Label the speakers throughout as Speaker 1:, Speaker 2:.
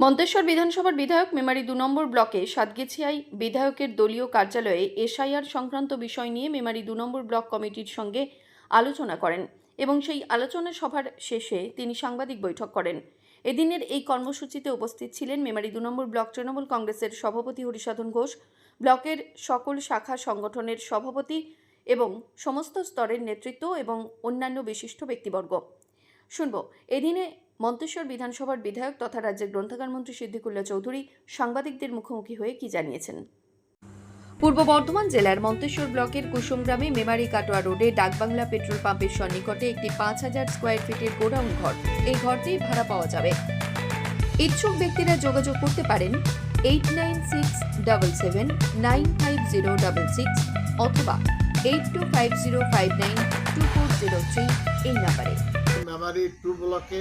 Speaker 1: মন্তেশ্বর বিধানসভার বিধায়ক মেমারি দু নম্বর ব্লকে সাতগেছিয়াই বিধায়কের দলীয় কার্যালয়ে এসআইআর সংক্রান্ত বিষয় নিয়ে মেমারি দু নম্বর ব্লক কমিটির সঙ্গে আলোচনা করেন এবং সেই আলোচনা সভার শেষে তিনি সাংবাদিক বৈঠক করেন। এদিনের এই কর্মসূচিতে উপস্থিত ছিলেন মেমারি দু নম্বর ব্লক তৃণমূল কংগ্রেসের সভাপতি হরিসাধন ঘোষ, ব্লকের সকল শাখা সংগঠনের সভাপতি এবং সমস্ত স্তরের নেতৃত্ব এবং অন্যান্য বিশিষ্ট ব্যক্তিবর্গ। শুনব, এদিনে মন্তেশ্বর বিধানসভার বিধায়ক তথা রাজ্যের গ্রন্থাগার মন্ত্রী সিদ্দিকুল্লাহ চৌধুরী সাংবাদিকদের মুখোমুখি হয়ে কি জানিয়েছেন? পূর্ব বর্ধমান জেলার মন্তেশ্বর ব্লকের কুসুম গ্রামে মেমারি কাটোয়া রোডে ডাকবাংলা পেট্রোল পাম্পের সন্নিকটে একটি পাঁচ হাজার স্কোয়ার ফিটের গোডাউন ঘর। এই ঘরটি ভাড়া পাওয়া যাবে। ইচ্ছুক ব্যক্তিরা যোগাযোগ করতে পারেন eight nine six double seven nine five zero double six অথবা eight two five zero five nine two four zero three এই নাম্বারে।
Speaker 2: মেমারি টু ব্লকে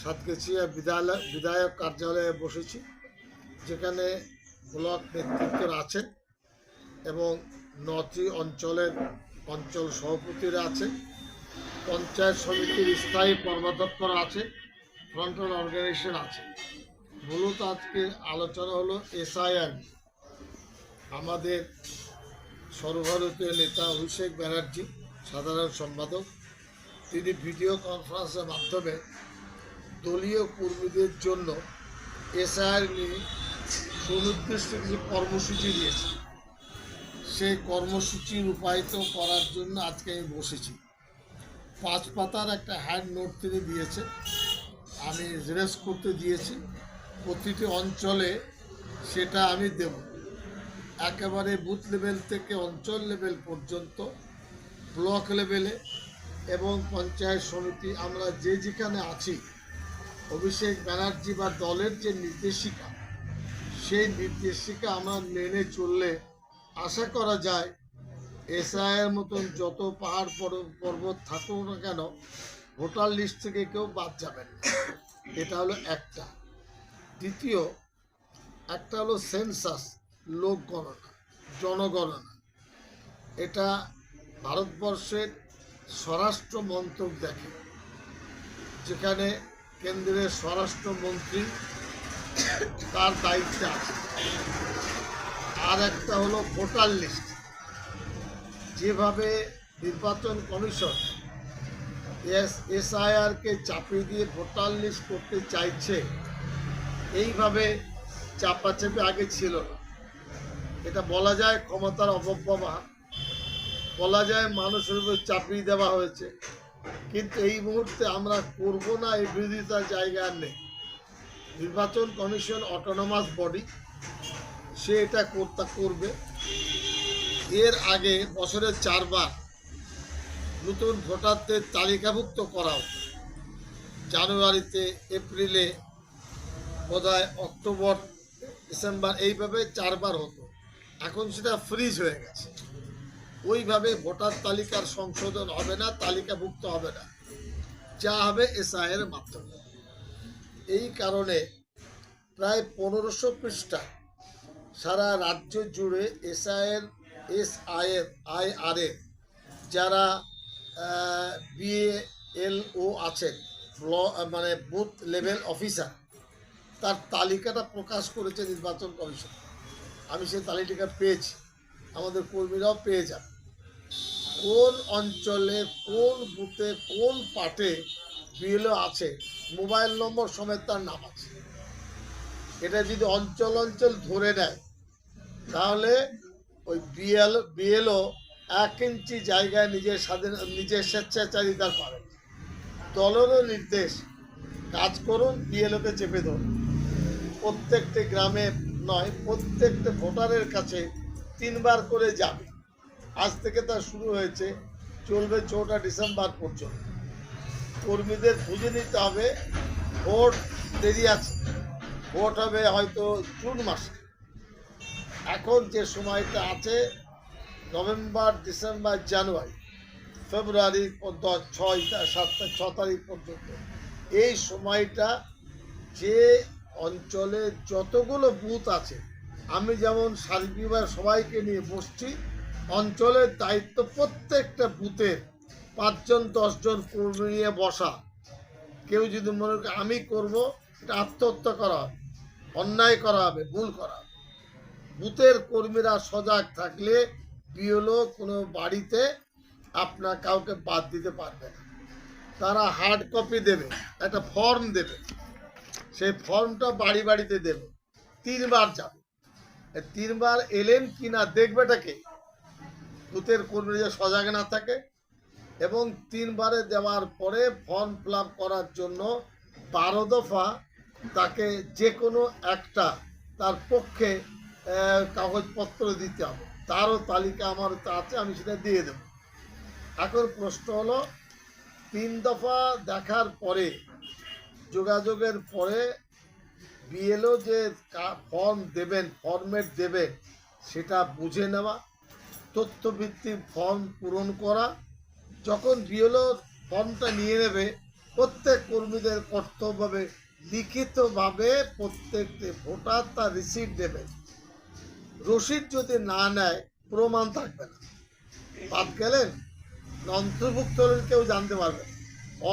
Speaker 2: সাতগেছিয়া বিদ্যালয়, বিধায়ক কার্যালয়ে বসেছি, যেখানে ব্লক নেতৃত্বরা আছেন এবং নটি অঞ্চলের অঞ্চল সভাপতিরা আছে পঞ্চায়েত সমিতির স্থায়ী কর্মদপ্তর আছে ফ্রন্টাল অর্গানাইজেশন আছে। মূলত আজকে আলোচনা হলো এসআইআর আমাদের সর্বভারতীয় নেতা অভিষেক ব্যানার্জি, সাধারণ সম্পাদক, তিনি ভিডিও কনফারেন্সের মাধ্যমে দলীয় কর্মীদের জন্য এসআইআর নিয়ে সুনির্দিষ্ট কিছু কর্মসূচি দিয়েছে। সেই কর্মসূচি রূপায়িত করার জন্য আজকে আমি বসেছি। পাঁচ পাতার একটা হ্যান্ড নোট তিনি দিয়েছে। আমি জেরেস করতে দিয়েছি। প্রতিটি অঞ্চলে সেটা আমি দেব। একেবারে বুথ লেভেল থেকে অঞ্চল লেভেল পর্যন্ত, ব্লক লেভেলে এবং পঞ্চায়েত সমিতি, আমরা যে যেখানে আছি অভিষেক ব্যানার্জি বা দলের যে নির্দেশিকা, সেই নির্দেশিকা আমরা মেনে চললে আশা করা যায় এসআইয়ের মতন যত পাহাড় পর্ব- পর্বত থাকুক না কেন, ভোটার লিস্ট থেকে কেউ বাদ যাবেন না। এটা হলো একটা। দ্বিতীয়, একটা হলো সেন্সাস, লোক গণনা, জনগণনা। এটা ভারতবর্ষের স্বরাষ্ট্র মন্ত্রক দেখে, যেখানে কেন্দ্রের স্বরাষ্ট্রমন্ত্রী তার দায়িত্বে আছে আর একটা হলো ভোটার লিস্ট। যেভাবে নির্বাচন কমিশন এস, এসআইআরকে চাপিয়ে দিয়ে ভোটার লিস্ট করতে চাইছে, এইভাবে চাপাচাপি আগে ছিল না। এটা বলা যায় ক্ষমতার অপব্যবহার। বলা যায় মানুষের উপর চাপিয়ে দেওয়া হয়েছে। কিন্তু এই মুহূর্তে আমরা করব না, এই বিরোধিতার জায়গা নেই। নির্বাচন কমিশন অটোনমাস বডি সে এটা করতে করবে। এর আগে বছরের চারবার নতুন ভোটারদের তালিকাভুক্ত করা হতো জানুয়ারিতে, এপ্রিলে, বোধহয় অক্টোবর, ডিসেম্বর, এইভাবে চারবার হতো। এখন সেটা ফ্রিজ হয়ে গেছে। ওইভাবে ভোটার তালিকার সংশোধন হবে না, তালিকাভুক্ত হবে না। যা হবে এসআইয়ের মাধ্যমে। এই কারণে প্রায় পনেরোশো পৃষ্ঠা সারা রাজ্য জুড়ে এসআইয়ের এস আইয়ের আই আর এর যারা বিএলও আছেন মানে বুথ লেভেল অফিসার তার তালিকাটা প্রকাশ করেছে নির্বাচন কমিশন। আমি সেই তালিকা পেয়েছি। আমাদের কর্মীরাও পেয়ে যাবে। কোন অঞ্চলে কোন বুথে কোন পার্টে বিএলও আছে? মোবাইল নম্বর সমেত তার নাম আছে। এটা যদি অঞ্চল অঞ্চল ধরে নেয়, তাহলে ওই বিএল, বিএলও এক ইঞ্চি জায়গায় নিজের স্বাধীন, নিজের স্বেচ্ছাচারিতার পাবে দলেরও নির্দেশ, কাজ করুন, বিএলওকে চেপে ধরুন। প্রত্যেকটি গ্রামে নয়, প্রত্যেকটা ভোটারের কাছে তিনবার করে যাবে। আজ থেকে তা শুরু হয়েছে, চলবে চৌঠা ডিসেম্বর পর্যন্ত। কর্মীদের বুঝে নিতে হবে, ভোট দেরি আছে। ভোট হবে হয়তো জুন মাসে। এখন যে সময়টা আছে, নভেম্বর, ডিসেম্বর, জানুয়ারি, ফেব্রুয়ারি দশ ছয় তা- সাত, ছ তারিখ পর্যন্ত, এই সময়টা যে অঞ্চলে যতগুলো বুথ আছে, আমি যেমন সার্বিকভাবে সবাইকে নিয়ে বসছি অঞ্চলের দায়িত্ব প্রত্যেকটা বুথের পাঁচজন, দশজন কর্মী নিয়ে বসা। কেউ যদি মনে করে আমি করব, এটা আত্মহত্যা করা হয়। অন্যায় করা হবে, ভুল করা হবে। বুথের কর্মীরা সজাগ থাকলে বিএলও কোনো বাড়িতে আপনার কাউকে বাদ দিতে পারবে না। তারা হার্ড কপি দেবে, একটা ফর্ম দেবে। সেই ফর্মটা বাড়ি বাড়িতে দেবে। তিনবার যাবে। তিনবার এলেন কি না দেখবেটাকে বুথের কর্মী যে সজাগ না থাকে এবং তিনবারে দেওয়ার পরে ফর্ম ফিল করার জন্য বারো দফা তাকে যে কোনো একটা তার পক্ষে কাগজপত্র দিতে হবে। তারও তালিকা আমার আছে, আমি সেটা দিয়ে দেব। এখন প্রশ্ন হলো, তিন দফা দেখার পরে, যোগাযোগের পরে বিএলও যে ফর্ম দেবেন ফর্মেট দেবেন সেটা বুঝে নেওয়া তথ্যভিত্তিক ফর্ম পূরণ করা, যখন বিএলও ফর্মটা নিয়ে নেবে, প্রত্যেক কর্মীদের কর্তব্যভাবে লিখিতভাবে প্রত্যেকটি ভোটার তার রিসিট দেবে। রসিদ যদি না নেয়, প্রমাণ থাকবে না। বাদ গেলেন? অন্তর্ভুক্ত হলেন কেউ জানতে পারবে।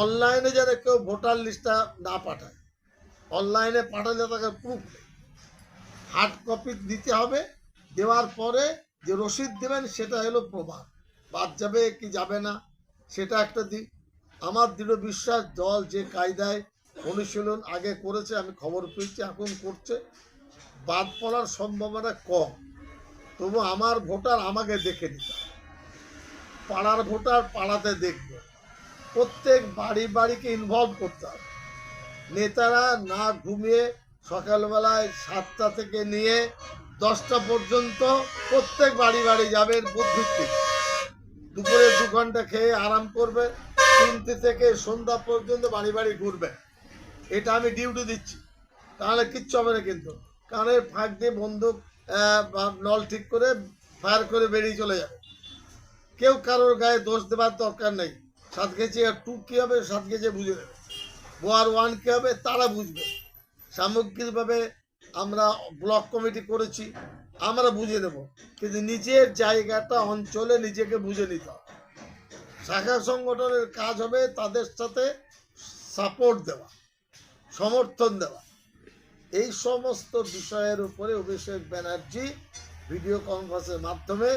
Speaker 2: অনলাইনে যেন কেউ ভোটার লিস্টটা না পাঠায়, অনলাইনে পাঠালে তাকে প্রুফ হার্ড কপি দিতে হবে, দেওয়ার পরে যে রসিদ দেবেন সেটা হলো প্রমাণ। বাদ যাবে কি যাবে না, সেটা একটা দিক। আমার দৃঢ় বিশ্বাস, দল যে কায়দায় অনুশীলন আগে করেছে, আমি খবর পেয়েছি, এখন করছে। বাদ পড়ার সম্ভাবনা কম। তবু আমার ভোটার আমাকে দেখে নিতে। পাড়ার ভোটার পাড়াতে দেখবে। প্রত্যেক বাড়ি বাড়িকে ইনভলভ করতে হবে। নেতারা না ঘুমিয়ে সকালবেলায় সাতটা থেকে নিয়ে দশটা পর্যন্ত প্রত্যেক বাড়ি বাড়ি যাবেন বুদ্ধিত্তিক দুপুরে দু ঘণ্টা খেয়ে আরাম করবে, তিনটে থেকে সন্ধ্যা পর্যন্ত বাড়ি বাড়ি ঘুরবে। এটা আমি ডিউটি দিচ্ছি। তাহলে কিচ্ছু হবে না কিন্তু। কানের ফাঁক দিয়ে বন্দুক নল ঠিক করে ফায়ার করে বেরিয়ে চলে যাবে। কেউ কারোর গায়ে দোষ দেওয়ার দরকার নেই। সাত আর টু কী হবে, সাত কেজি বুঝে নেবে। বোয়ার ওয়ান কী হবে, তারা বুঝবে। সামগ্রিকভাবে আমরা ব্লক কমিটি করেছি, আমরা বুঝে নেব কিন্তু নিজের জায়গাটা অঞ্চলে নিজেকে বুঝে নিতে হবে। শাখা সংগঠনের কাজ হবে তাদের সাথে সাপোর্ট দেওয়া, সমর্থন দেওয়া। এই সমস্ত বিষয়ের উপরে অভিষেক ব্যানার্জি ভিডিও কনফারেন্সের মাধ্যমে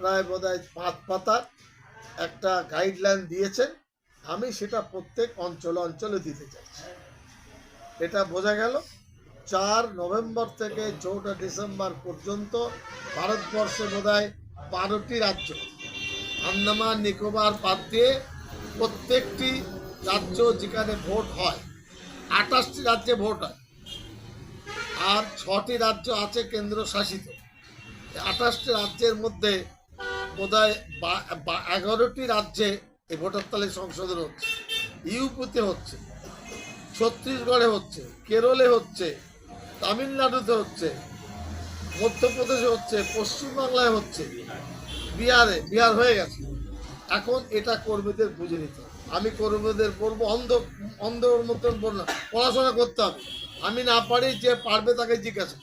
Speaker 2: প্রায় বোধহয় পাঁচ পাতার একটা গাইডলাইন দিয়েছেন। আমি সেটা প্রত্যেক অঞ্চলে অঞ্চলে দিতে চাইছি। এটা বোঝা গেল। চার নভেম্বর থেকে চৌঠা ডিসেম্বর পর্যন্ত ভারতবর্ষে বোধহয় বারোটি রাজ্য। আন্দামান, নিকোবর বাদ দিয়ে প্রত্যেকটি রাজ্য যেখানে ভোট হয়, আঠাশটি রাজ্যে ভোট হয় আর ছটি রাজ্য আছে কেন্দ্র শাসিত আঠাশটি রাজ্যের মধ্যে বোধহয় এগারোটি রাজ্যে এই ভোটার তালিকা সংশোধন হচ্ছে। ইউপিতে হচ্ছে, ছত্তিশগড়ে হচ্ছে, কেরলে হচ্ছে তামিলনাড়ুতে হচ্ছে, মধ্যপ্রদেশে হচ্ছে, পশ্চিমবাংলায় হচ্ছে, বিহারে, বিহার হয়ে গেছে। এখন এটা কর্মীদের বুঝে নিতে আমি কর্মীদের বলব, অন্ধ, অন্ধর মতন বল না, পড়াশোনা করতে হবে। আমি না পারি যে পারবে তাকে জিজ্ঞাসা।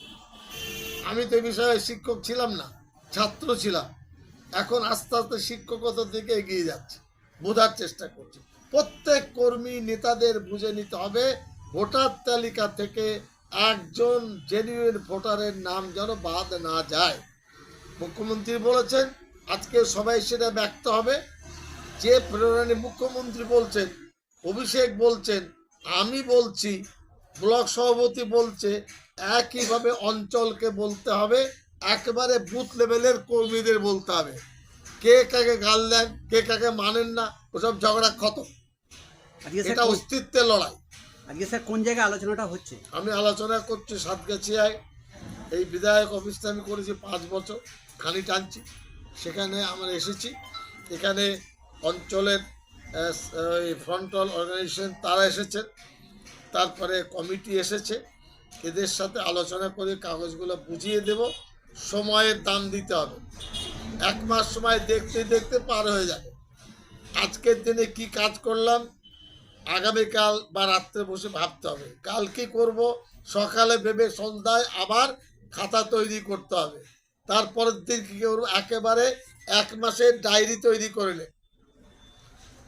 Speaker 2: আমি তো বিষয়ে শিক্ষক ছিলাম না, ছাত্র ছিলাম। এখন আস্তে আস্তে শিক্ষকতার দিকে এগিয়ে যাচ্ছে, বোঝার চেষ্টা করছি। প্রত্যেক কর্মী নেতাদের বুঝে নিতে হবে, ভোটার তালিকা থেকে একজন জেনুইন ভোটারের নাম যেন বাদ না যায়। মুখ্যমন্ত্রী বলেছেন আজকে সবাই সেটা ব্যক্ত হবে। যে প্রেরণী মুখ্যমন্ত্রী বলছেন অভিষেক বলছেন আমি বলছি ব্লক সভাপতি বলছে একইভাবে অঞ্চলকে বলতে হবে একেবারে বুথ লেভেলের কর্মীদের বলতে হবে। কে কাকে গাল দেন কে কাকে মানেন না ওসব ঝগড়া খতম। এটা অস্তিত্বের লড়াই।
Speaker 3: আজকে স্যার কোন জায়গায় আলোচনাটা হচ্ছে?
Speaker 2: আমি আলোচনা করছি সাতগাছিয়ায়। এই বিধায়ক অফিসটা আমি করেছি পাঁচ বছর, খালি টানছি। সেখানে আমরা এসেছি। এখানে অঞ্চলের ফ্রন্টাল অর্গানাইজেশন তারা এসেছেন তারপরে কমিটি এসেছে। এদের সাথে আলোচনা করে কাগজগুলো বুঝিয়ে দেব। সময়ের দাম দিতে হবে। এক মাস সময় দেখতে দেখতে পার হয়ে যাবে। আজকের দিনে কি কাজ করলাম? আগামীকাল বা রাত্রে বসে ভাবতে হবে। কাল কি করব, সকালে ভেবে সন্ধ্যায় আবার খাতা তৈরি করতে হবে। তারপরের দিন কী করব? একেবারে এক মাসের ডায়েরি তৈরি করলে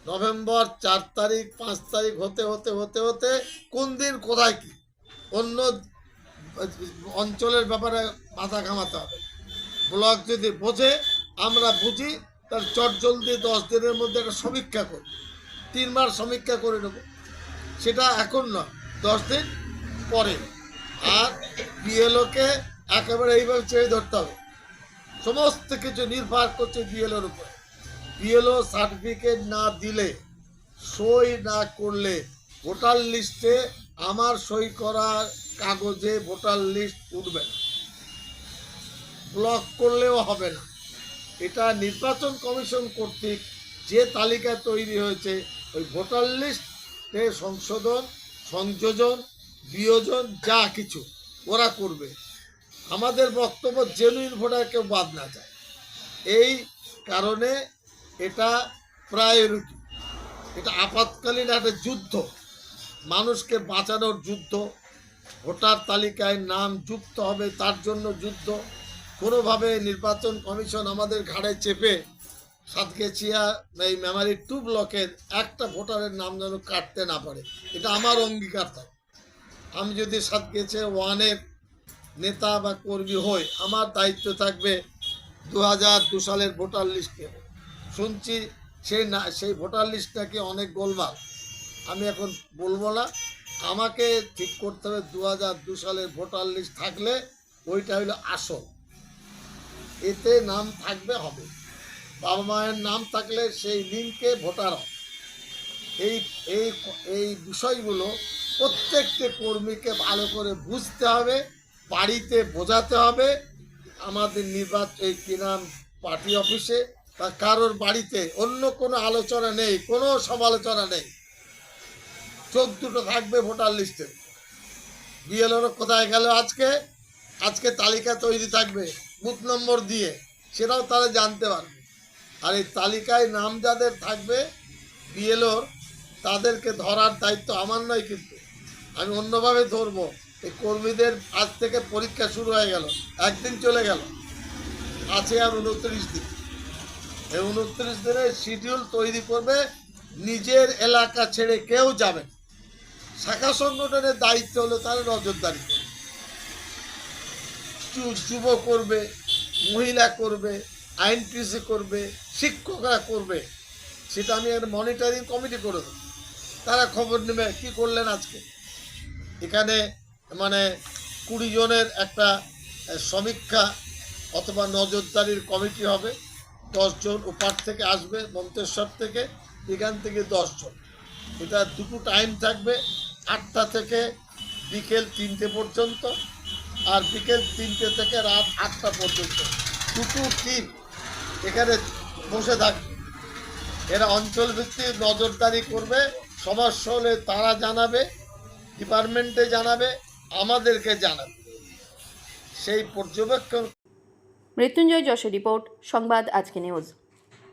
Speaker 2: নভেম্বর চার তারিখ, পাঁচ তারিখ হতে হতে হতে হতে কোন দিন, কোথায় কি? অন্য অঞ্চলের ব্যাপারে মাথা ঘামাতে হবে। ব্লক যদি বোঝে, আমরা বুঝি তার চট জলদি দশ দিনের মধ্যে একটা সমীক্ষা করব তিন মাস সমীক্ষা করে নেব। সেটা এখন নয়, দশ দিন পরে। আর বিএলওকে একেবারে এইভাবে চেয়ে ধরতে হবে। সমস্ত কিছু নির্ভর করছে বিএলওর উপরে। বিএলও সার্টিফিকেট না দিলে, সই না করলে ভোটার লিস্টে আমার সই করা কাগজে ভোটার লিস্ট উঠবে না। ব্লক করলেও হবে না। এটা নির্বাচন কমিশন কর্তৃক যে তালিকা তৈরি হয়েছে ওই ভোটার লিস্টে সংশোধন, সংযোজন, বিয়োজন, যা কিছু ওরা করবে। আমাদের বক্তব্য জেনুইন ভোটার কেউ বাদ না যায়। এই কারণে এটা প্রায়োরিটি এটা আপাতকালীন একটা যুদ্ধ। মানুষকে বাঁচানোর যুদ্ধ। ভোটার তালিকায় নাম যুক্ত হবে তার জন্য যুদ্ধ। কোনোভাবে নির্বাচন কমিশন আমাদের ঘাড়ে চেপে সাতগেছিয়া এই মেমারি টু ব্লকের একটা ভোটারের নাম যেন কাটতে না পারে। এটা আমার অঙ্গীকার থাকে আমি যদি সাতগেছিয়া ওয়ানের নেতা বা কর্মী হই, আমার দায়িত্ব থাকবে দু হাজার দু সালের ভোটার লিস্টে। শুনছি সেই না, সেই ভোটার লিস্ট নাকি অনেক গোলমাল। আমি এখন বলব না। আমাকে ঠিক করতে হবে দু হাজার দু সালের ভোটার লিস্ট থাকলে ওইটা হলো আসল। এতে নাম থাকবে হবে। বাবা মায়ের নাম থাকলে সেই লিঙ্কে ভোটার এই এই এই বিষয়গুলো প্রত্যেকটি কর্মীকে ভালো করে বুঝতে হবে, বাড়িতে বোঝাতে হবে। আমাদের নির্বাচন এই কি নাম, পার্টি অফিসে বা কারোর বাড়িতে অন্য কোনো আলোচনা নেই, কোনো সমালোচনা নেই। চোখ দুটো থাকবে ভোটার লিস্টে। বিএলওর কোথায় গেল আজকে? আজকে তালিকা তৈরি থাকবে, বুথ নম্বর দিয়ে। সেটাও তারা জানতে পারবে। আর এই তালিকায় নাম যাদের থাকবে, বিএলওর, তাদেরকে ধরার দায়িত্ব আমার নয় কিন্তু। আমি অন্যভাবে ধরবো। এই কর্মীদের আজ থেকে পরীক্ষা শুরু হয়ে গেল। একদিন চলে গেল। আছে আর উনত্রিশ দিন। এই উনত্রিশ দিনের শিডিউল তৈরি করবে নিজের এলাকা ছেড়ে কেউ যাবে শাখা সংগঠনের দায়িত্ব হলো তারা নজরদারি। যুব করবে, মহিলা করবে, আইনপিসি করবে শিক্ষকরা করবে, সেটা আমি একটা মনিটরিং কমিটি করে দেবো। তারা খবর নেবে, কি করলেন আজকে? এখানে মানে কুড়ি জনের একটা সমীক্ষা অথবা নজরদারির কমিটি হবে। দশজন ওপার থেকে আসবে, মন্তেশ্বর থেকে, এখান থেকে দশজন এটা দুটো টাইম থাকবে, আটটা থেকে বিকেল তিনটে পর্যন্ত আর বিকেল তিনটে থেকে রাত আটটা পর্যন্ত। দুটো টিম এখানে বসে থাকবে এরা অঞ্চল ভিত্তিক নজরদারি করবে সমস্যা হলে তারা জানাবে, ডিপার্টমেন্টে জানাবে, আমাদেরকে জানাবে। সেই পর্যবেক্ষণ
Speaker 1: মৃত্যুঞ্জয় যশের রিপোর্ট, সংবাদ আজকে নিউজ।